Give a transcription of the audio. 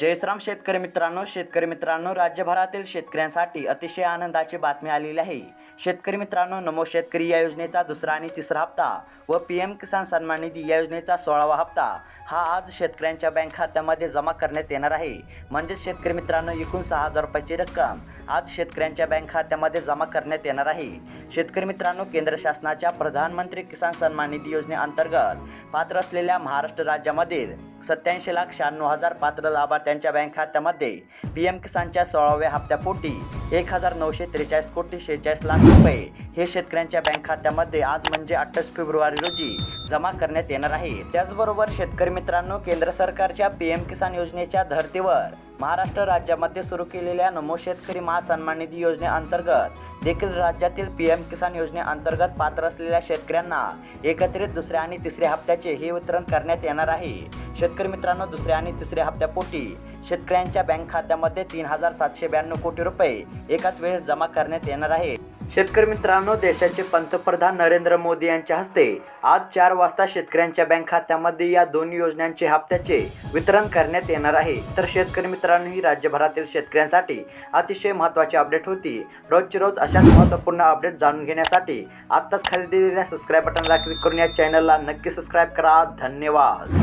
जयश्राम शेतकरी मित्रांनो शेतकरी मित्रांनो राज्यभरातील शेतकऱ्यांसाठी अतिशय आनंदाची बातमी आलेली आहे. शेतकरी मित्रांनो नमो शेतकरी या योजनेचा दुसरा आणि तिसरा हप्ता व पी एम किसान सन्मान निधी या योजनेचा सोळावा हप्ता हा आज शेतकऱ्यांच्या बँक खात्यामध्ये जमा करण्यात येणार आहे. म्हणजेच शेतकरी मित्रांनो एकूण सहा हजार रुपयाची रक्कम आज शेतकऱ्यांच्या बँक खात्यामध्ये जमा करण्यात येणार आहे. शेतकरी मित्रांनो केंद्र शासनाच्या प्रधानमंत्री किसान सन्मान निधी योजनेअंतर्गत पात्र असलेल्या महाराष्ट्र राज्यामधील सत्याऐंशी लाख शहाण्णव हजार पात्र लाभार्थ्यांच्या बँक खात्यामध्ये पी एम किसानच्या सोळाव्या हप्त्यापोटी एक हजार नऊशे त्रेचाळीस कोटी शेहेचाळीस लाख रुपये हे शेतकऱ्यांच्या बँक खात्यामध्ये आज म्हणजे अठ्ठावीस फेब्रुवारी रोजी जमा करण्यात येणार आहे. त्याचबरोबर शेतकरी मित्रांनो केंद्र सरकारच्या पी एम किसान योजनेच्या धर्तीवर महाराष्ट्र राज्यामध्ये सुरू केलेल्या नमो शेतकरी महासन्मान निधी योजनेअंतर्गत देखील राज्यातील पी एम किसान योजनेअंतर्गत पात्र असलेल्या शेतकऱ्यांना एकत्रित दुसऱ्या आणि तिसऱ्या हप्त्याचे हे वितरण करण्यात येणार आहे. शेतकरी मित्रांनो दुसऱ्या आणि तिसऱ्या हप्त्यापोटी शेतकऱ्यांच्या बँक खात्यामध्ये तीन हजार सातशे ब्याण्णव कोटी रुपये एकाच वेळेस जमा करण्यात येणार आहे. शेतकरी मित्रांनो देशाचे पंतप्रधान नरेंद्र मोदी यांच्या हस्ते आज चार वाजता शेतकऱ्यांच्या बँक खात्यामध्ये या दोन्ही योजनांचे हप्त्याचे वितरण करण्यात येणार आहे. तर शेतकरी मित्रांनो ही राज्यभरातील शेतकऱ्यांसाठी अतिशय महत्त्वाची अपडेट होती. रोजची रोज अशाच महत्त्वपूर्ण अपडेट जाणून घेण्यासाठी आत्ताच खाली दिलेल्या सबस्क्राईब बटनला क्लिक करून या चॅनलला नक्की सबस्क्राईब करा. धन्यवाद.